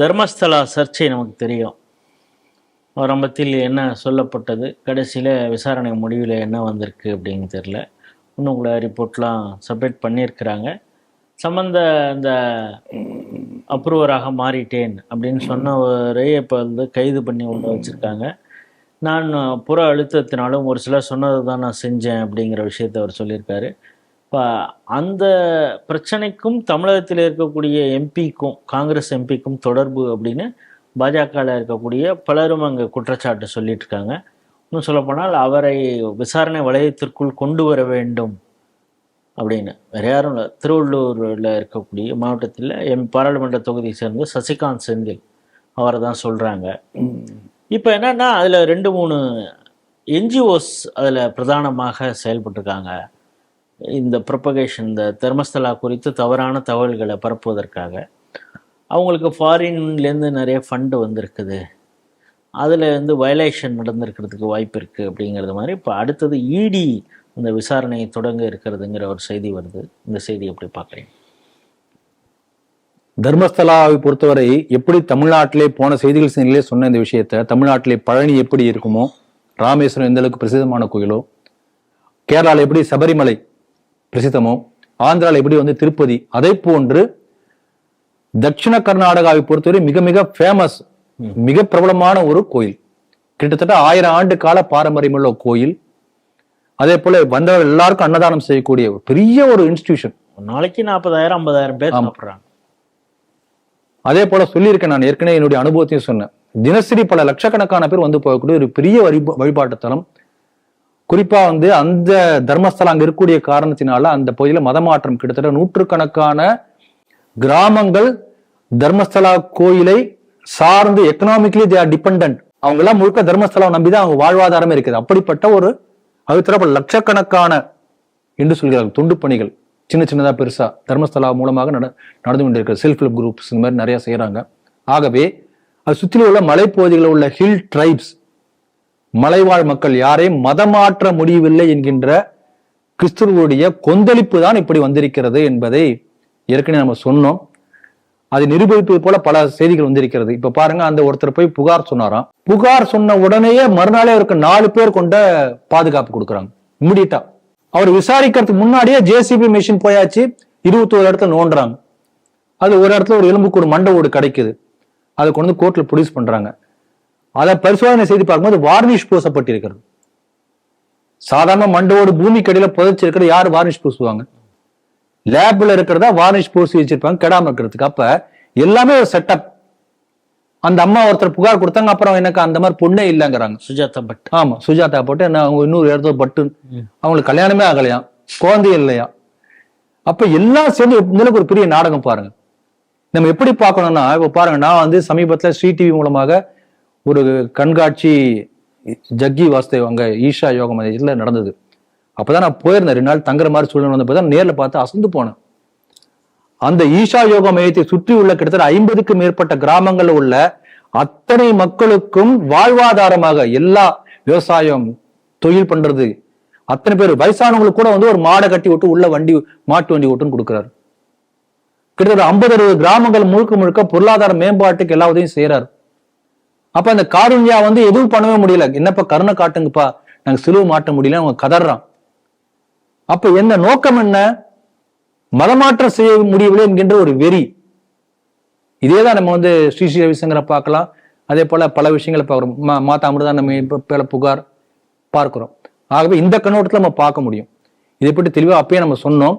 தர்மஸ்தலா சர்ச்சை நமக்கு தெரியும். ஆரம்பத்தில் என்ன சொல்லப்பட்டது? கடைசியில் விசாரணை முடிவில் என்ன வந்திருக்கு அப்படின்னு தெரில இன்னும் கூட ரிப்போர்ட்லாம் சப்மிட் பண்ணியிருக்கிறாங்க. சம்மந்த அந்த அப்ரூவராக மாறிட்டேன் அப்படின்னு சொன்னவரே இப்போ வந்து கைது பண்ணி உள்ள வச்சுருக்காங்க. நான் புற அழுத்தத்தினாலும் ஒரு சிலர் சொன்னதை தான் நான் செஞ்சேன் அப்படிங்கிற விஷயத்தை அவர் சொல்லியிருக்காரு. இப்போ அந்த பிரச்சனைக்கும் தமிழகத்தில் இருக்கக்கூடிய எம்பிக்கும் காங்கிரஸ் எம்பிக்கும் தொடர்பு அப்படின்னு பாஜகவில் இருக்கக்கூடிய பலரும் அங்கே குற்றச்சாட்டு சொல்லிட்டு இருக்காங்க இன்னும் சொல்லப்போனால் அவரை விசாரணை வளையத்திற்குள் கொண்டு வர வேண்டும் அப்படின்னு. வேற யாரும் இல்லை. திருவள்ளூரில் இருக்கக்கூடிய மாவட்டத்தில் எம் பாராளுமன்ற தொகுதியை சேர்ந்த சசிகாந்த் செந்தில். அவரை தான் சொல்கிறாங்க இப்போ என்னன்னா அதில் ரெண்டு மூணு என்ஜிஓஸ் அதில் பிரதானமாக செயல்பட்டிருக்காங்க. இந்த ப்ரொபகேஷன் இந்த தெர்மஸ்தலா குறித்து தவறான தகவல்களை பரப்புவதற்காக அவங்களுக்கு ஃபாரின்லேருந்து நிறைய ஃபண்டு வந்திருக்குது. அதில் வந்து வயலேஷன் நடந்திருக்கிறதுக்கு வாய்ப்பு இருக்குது அப்படிங்கிறது மாதிரி இப்போ அடுத்தது இடி இந்த விசாரணையை தொடங்க இருக்கிறதுங்கிற ஒரு செய்தி வருது. இந்த செய்தி எப்படி பார்க்குறீங்க? தர்மஸ்தலாவை பொறுத்தவரை எப்படி தமிழ்நாட்டிலே போன செய்திகள் சேனலிலே சொன்ன இந்த விஷயத்த தமிழ்நாட்டிலே பழனி எப்படி இருக்குமோ ராமேஸ்வரம் எந்த அளவுக்கு பிரசித்தமான கோயிலோ கேரளாவில் எப்படி சபரிமலை பிரசித்தமோ ஆந்திராவில் எப்படி வந்து திருப்பதி அதே போன்று தட்சிண கர்நாடகாவை பொறுத்தவரை மிக மிக ஃபேமஸ் மிக பிரபலமான ஒரு கோயில். கிட்டத்தட்ட ஆயிரம் ஆண்டு கால பாரம்பரியமுள்ள கோயில். அதே போல வந்தவர் எல்லாருக்கும் அன்னதானம் செய்யக்கூடிய பெரிய ஒரு இன்ஸ்டிடியூஷன் நாளைக்கு நாற்பதாயிரம் ஐம்பதாயிரம் பேர் சாப்பிட்றாங்க. அதே போல சொல்லியிருக்கேன் நான் ஏற்கனவே என்னுடைய அனுபவத்தையும் சொன்னேன். தினசரி பல லட்சக்கணக்கான பேர் வந்து போகக்கூடிய ஒரு பெரிய வழிபா வழிபாட்டு தலம் குறிப்பா வந்து அந்த தர்மஸ்தலம் அங்க இருக்கக்கூடிய காரணத்தினால அந்த பகுதியில மதமாற்றம் கிட்டத்தட்ட நூற்றுக்கணக்கான கிராமங்கள் தர்மஸ்தலா கோயிலை சார்ந்து எக்கனாமிக்கலி தே ஆர் டிபெண்ட் அவங்க எல்லாம் முழுக்க தர்மஸ்தலம் நம்பிதான் அவங்க வாழ்வாதாரமே இருக்குது. அப்படிப்பட்ட ஒரு அது லட்சக்கணக்கான என்று சொல்கிறார்கள். துண்டு பணிகள் சின்ன சின்னதா பெருசா தர்மஸ்தலா மூலமாக நட நடந்து கொண்டிருக்கிறது. செல்ஃப் ஹெல்ப் குரூப்ஸ் இந்த மாதிரி நிறைய செய்யறாங்க ஆகவே அது சுற்றிலும் உள்ள மலைப்பகுதிகளில் உள்ள ஹில் ட்ரைப்ஸ் மலைவாழ் மக்கள் யாரையும் மதமாற்ற முடியவில்லை என்கின்ற கிறிஸ்துவருடைய கொந்தளிப்பு தான் இப்படி வந்திருக்கிறது என்பதை ஏற்கனவே நம்ம சொன்னோம். அதை நிரூபிப்பது போல பல செய்திகள் வந்திருக்கிறது. இப்ப பாருங்க அந்த ஒருத்தர் போய் புகார் சொன்னாராம். புகார் சொன்ன உடனேயே மறுநாளே அவருக்கு நாலு பேர் கொண்ட பாதுகாப்பு கொடுக்குறாங்க. இம்மிடியட்டா. அவர் விசாரிக்கிறதுக்கு முன்னாடியே ஜேசிபி மிஷின் போயாச்சு. இருபத்தோரு இடத்துல நோண்டுறாங்க. அது ஒரு இடத்துல ஒரு எலும்புக்கு ஒரு மண்டை ஓடு கிடைக்குது. அதை கொண்டு கோர்ட்ல ப்ரொடியூஸ் பண்றாங்க. அதை பரிசோதனை செய்து பார்க்கும்போது வார்னிஷ் பூசப்பட்டிருக்கிறது. சாதாரண மண்டோடு பூமி கடியில புதைச்சிருக்கிற யார் வார்னிஷ் பூசுவாங்க? லேப்ல இருக்கிறதா வார்னிஷ் பூசி வச்சிருப்பாங்க கெடாம இருக்கிறதுக்கு. அப்ப எல்லாமே ஒரு செட்டப் அந்த அம்மா ஒருத்தர் புகார் கொடுத்தாங்க அப்புறம் எனக்கு அந்த மாதிரி பொண்ணே இல்லைங்கிறாங்க. சுஜாதா பட். ஆமா சுஜாதா போட்டு என்ன அவங்க இன்னொரு இடத்துல பட்டு. அவங்களுக்கு கல்யாணமே ஆகலையாம் குழந்தையும் இல்லையா? அப்ப எல்லாம் சேர்ந்து இந்த அளவுக்கு ஒரு பெரிய நாடகம் பாருங்க. நம்ம எப்படி பார்க்கணும்னா இப்ப பாருங்க நான் வந்து சமீபத்துல ஸ்ரீ டிவி மூலமாக ஒரு கண்காட்சி ஜக்கி வாஸ்தேவ் அங்க ஈஷா யோக மதியத்தில் நடந்தது. அப்பதான் நான் போயிருந்தேன். ரெண்டு நாள் தங்குற மாதிரி சூழ்நிலை வந்தப்போ தான் நேரில் பார்த்து அசந்து போனேன். அந்த ஈஷா யோக மையத்தை சுற்றி உள்ள கிட்டத்தட்ட ஐம்பதுக்கும் மேற்பட்ட கிராமங்களில் உள்ள அத்தனை மக்களுக்கும் வாழ்வாதாரமாக எல்லா விவசாயம் தொழில் பண்றது அத்தனை பேர் வயசானவங்களுக்கு கூட வந்து ஒரு மாடை கட்டி விட்டு உள்ள வண்டி மாட்டு வண்டி ஓட்டுன்னு கொடுக்குறாரு. கிட்டத்தட்ட ஐம்பது அறுபது கிராமங்கள் முழுக்க முழுக்க பொருளாதார மேம்பாட்டுக்கு எல்லா உதவியும் செய்யறாரு அப்ப அந்த காருண்யா வந்து எதுவும் பண்ணவே முடியல. என்னப்பா கருணை காட்டுங்கப்பா. நாங்க சிலுவை மாட்ட முடியல அவங்க கதறான். அப்ப என்ன நோக்கம் என்ன? மதமாற்றம் செய்ய முடியவில்லை என்கின்ற ஒரு வெறி. இதேதான் நம்ம வந்து ஸ்ரீ ஸ்ரீ ரவிசங்கரை பார்க்கலாம். அதே போல பல விஷயங்களை பார்க்குறோம். மா மாதா அமிர்தா நம்ம பல புகார் பார்க்கிறோம். ஆகவே இந்த கண்ணோட்டத்தில் நம்ம பார்க்க முடியும். இதை பற்றி தெளிவாக அப்பயே நம்ம சொன்னோம்.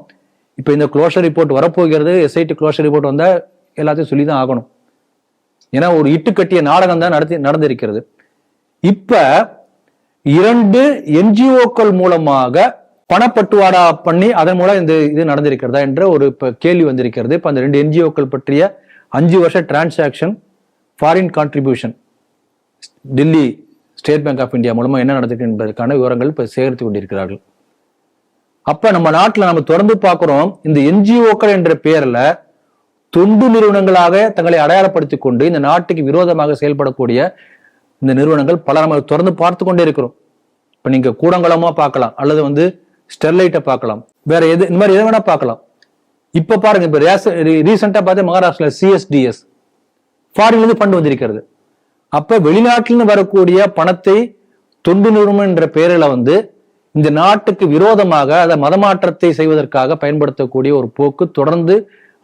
இப்போ இந்த க்ளோஷர் ரிப்போர்ட் வரப்போகிறது. எஸ்ஐடி க்ளோஷர் ரிப்போர்ட் வந்தால் எல்லாத்தையும் சொல்லி தான் ஆகணும். ஏன்னா ஒரு இட்டுக்கட்டிய நாடகம் தான் நடத்தி நடந்திருக்கிறது. இப்ப இரண்டு என்ஜிஓக்கள் மூலமாக பணப்பட்டுவாடா பண்ணி அதன் மூலம் இந்த இது நடந்திருக்கிறதா என்ற ஒரு இப்ப கேள்வி வந்திருக்கிறது. இப்ப அந்த ரெண்டு என்ஜிஓக்கள் பற்றிய அஞ்சு வருஷ transaction foreign contribution Delhi State Bank of India மூலமா என்ன நடந்திருக்கு என்பதற்கான விவரங்கள் இப்ப சேகரித்து கொண்டிருக்கிறார்கள். அப்ப நம்ம நாட்டுல நம்ம தொடர்ந்து பார்க்குறோம் இந்த என்ஜிஓக்கள் என்ற பெயர்ல தொண்டு நிறுவனங்களாக தங்களை அடையாளப்படுத்திக் கொண்டு இந்த நாட்டுக்கு விரோதமாக செயல்படக்கூடிய இந்த நிறுவனங்கள் பல நம்ம தொடர்ந்து பார்த்து கொண்டே இருக்கிறோம். இப்போ நீங்கள் கூடங்குளமா பார்க்கலாம் அல்லது வந்து ஸ்டெர்லைட்டை பார்க்கலாம். வேற எது இந்த மாதிரி எது வேணா பார்க்கலாம். இப்போ பாருங்க இப்ப ரீசெண்டாக பார்த்தா மகாராஷ்டிரா சிஎஸ்டிஎஸ் ஃபாரின்லேருந்து ஃபண்ட் வந்திருக்கிறது. அப்போ வெளிநாட்டிலிருந்து வரக்கூடிய பணத்தை தொண்டு நிறுவனம் என்ற பெயரில் வந்து இந்த நாட்டுக்கு விரோதமாக அதை மதமாற்றத்தை செய்வதற்காக பயன்படுத்தக்கூடிய ஒரு போக்கு தொடர்ந்து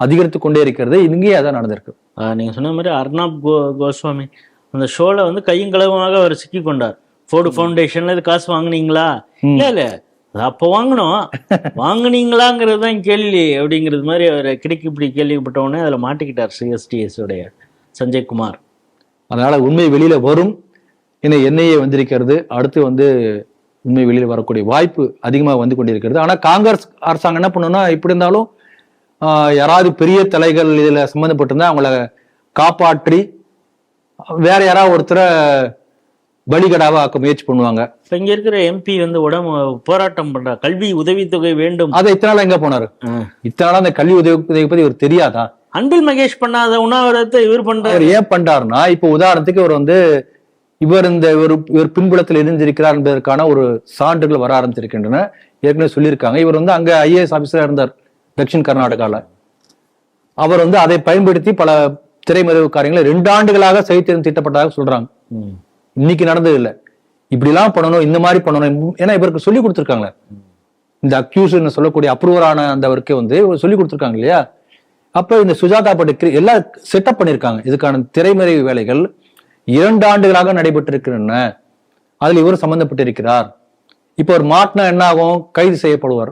அதிகரித்து கொண்டே இருக்கிறது. இங்கேயே அதான் நடந்திருக்கு. நீங்க சொன்ன மாதிரி அர்னாப் கோ கோஸ்வாமி அந்த ஷோல வந்து கையும் களவுமாக அவர் சிக்கி கொண்டார். ஃபோர்டு ஃபவுண்டேஷன்ல இது காசு வாங்குனீங்களா? இல்ல இல்ல. அப்போ வாங்கினோம். வாங்குனீங்களாங்கிறது தான் கேள்வி அப்படிங்கிறது மாதிரி அவர் கிடுக்கி இப்படி கேள்விப்பட்ட உடனே அதுல மாட்டிக்கிட்டார் சிஎஸ்டிஎஸ் உடைய சஞ்சய் குமார். அதனால உண்மை வெளியில வரும். ஏன்னா என்ஐஏ வந்திருக்கிறது. அடுத்து வந்து உண்மை வெளியில வரக்கூடிய வாய்ப்பு அதிகமாக வந்து கொண்டிருக்கிறது. ஆனா காங்கிரஸ் அரசாங்கம் என்ன பண்ணுன்னா இப்படி இருந்தாலும் யாராவது பெரிய தலைகள் இதுல சம்மந்தப்பட்டிருந்தா அவங்கள காப்பாற்றி வேற யாராவது ஒருத்தரை பலிகடாவா ஆக்க முயற்சி பண்ணுவாங்க. இப்ப இங்க இருக்கிற எம்பி வந்து உடம்பு போராட்டம் பண்றார் கல்வி உதவித்தொகை வேண்டும். அதை இத்தனை நாளா எங்க போனாரு. இத்தனை நாளா அந்த கல்வி உதவி உதவி பத்தி இவர் தெரியாதா? அன்பில் மகேஷ் பண்ணாத உண்ணாவிரதத்தை இவர் பண்றாரு. ஏன் பண்றாருன்னா இப்போ உதாரணத்துக்கு இவர் வந்து இவர் இந்த இவர் இவர் பின்புலத்தில் இருந்திருக்கிறார் என்பதற்கான ஒரு சான்றுகள் வர ஆரம்பித்திருக்கின்றன ஏற்கனவே சொல்லியிருக்காங்க. இவர் வந்து அங்க ஐஏஎஸ் ஆபீசரா இருந்தார். தட்சிண் கர்நாடகால. அவர் வந்து அதை பயன்படுத்தி பல திரைமறைவு காரியங்களை ரெண்டு ஆண்டுகளாக செய்திருந்த திட்டப்பட்டதாக சொல்றாங்க. இன்னைக்கு நடந்தது இல்ல இப்படிலாம் பண்ணணும் இந்த மாதிரி பண்ணணும். ஏன்னா இவருக்கு சொல்லி கொடுத்துருக்காங்களே. இந்த அக்யூஸ் சொல்லக்கூடிய அப்ரூவரான அந்தவருக்கு வந்து சொல்லி கொடுத்துருக்காங்க இல்லையா? அப்ப இந்த சுஜாதா பட்டு எல்லாம் செட்டப் பண்ணிருக்காங்க இதுக்கான திரைமறைவு வேலைகள் இரண்டு ஆண்டுகளாக நடைபெற்றிருக்கின்றன. அதில் இவர் சம்பந்தப்பட்டிருக்கிறார். இப்போ ஒரு மாட்டினா என்ன ஆகும் கைது செய்யப்படுவார்.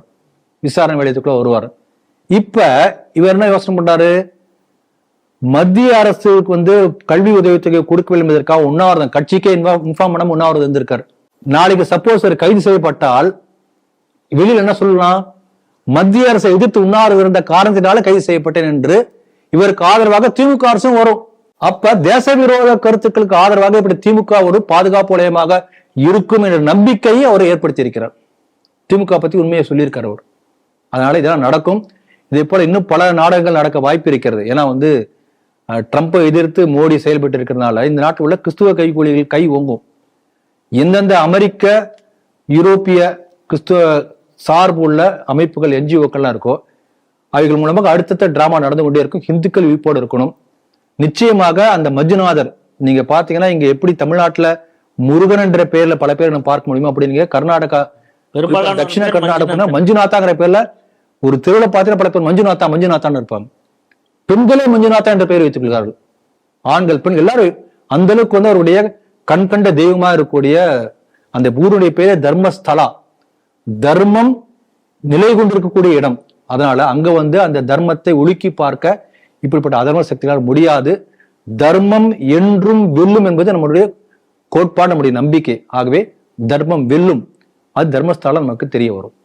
விசாரணை வேலையத்துக்குள்ள வருவார். இப்ப இவர் என்ன யோசனை பண்றாரு? மத்திய அரசுக்கு வந்து கல்வி உதவித்தொகை கொடுக்கவில்லை என்பதற்காக உண்ணாவிரதம் கட்சிக்கே இன்ஃபார்ம் பண்ணாம உண்ணாவிரதம் இருந்திருக்காரு. நாளைக்கு சப்போஸ் அவர் கைது செய்யப்பட்டால் வெளியில் என்ன சொல்லலாம்? மத்திய அரசை எதிர்த்து உண்ணாவிரதம் இருந்த காரணத்தினால கைது செய்யப்பட்டேன் என்று இவருக்கு ஆதரவாக திமுக அரசும் வரும். அப்ப தேச விரோத கருத்துக்களுக்கு ஆதரவாக இப்படி திமுக ஒரு பாதுகாப்பு வலயமாக இருக்கும் என்ற நம்பிக்கையை அவர் ஏற்படுத்தி இருக்கிறார் திமுக பத்தி உண்மையை சொல்லியிருக்கார் அவர். அதனால இதெல்லாம் நடக்கும். இதே போல இன்னும் பல நாடகங்கள் நடக்க வாய்ப்பு இருக்கிறது. ஏன்னா வந்து ட்ரம்ப்பை எதிர்த்து மோடி செயல்பட்டு இருக்கிறதுனால இந்த நாட்டில் உள்ள கிறிஸ்துவ கைகூலிகள் கை ஓங்கும். எந்தெந்த அமெரிக்க யூரோப்பிய கிறிஸ்துவ சார்பு உள்ள அமைப்புகள் என்ஜிஓக்கள்லாம் இருக்கோ அவைகள் மூலமாக அடுத்தடுத்த டிராமா நடந்து கொண்டே இருக்கும். ஹிந்துக்கள் விழிப்போடு இருக்கணும். நிச்சயமாக அந்த மஞ்சுநாதர் நீங்க பாத்தீங்கன்னா இங்க எப்படி தமிழ்நாட்டுல முருகன் என்ற பெயர்ல பல பேர் நம்ம பார்க்க முடியுமோ அப்படி நீங்க கர்நாடகா பெரும்பாலான தட்சிண பேர் கர்நாடகா மஞ்சுநாதன். மஞ்சுநாத்தாங்கிற பேர்ல ஒரு திருவிழா பார்த்தீங்கன்னா பல பேர் மஞ்சுநாத்தா மஞ்சுநாத்தான்னு இருப்பாங்க பெண்களே மஞ்சுநாத்தா என்ற பெயர் வைத்துக் கொள்கிறார்கள் ஆண்கள் பெண் எல்லாரும் அந்த அளவுக்கு வந்து அவருடைய கண் கண்ட தெய்வமா இருக்கக்கூடிய அந்த ஊருடைய பேரே தர்மஸ்தலா. தர்மம் நிலை கொண்டிருக்கக்கூடிய இடம். அதனால அங்க வந்து அந்த தர்மத்தை ஒழுக்கி பார்க்க இப்படிப்பட்ட அதர்ம சக்திகளால் முடியாது. தர்மம் என்றும் வெல்லும் என்பது நம்மளுடைய கோட்பாடு நம்முடைய நம்பிக்கை. ஆகவே தர்மம் வெல்லும். அது தர்மஸ்தலம் நமக்கு தெரிய வரும்.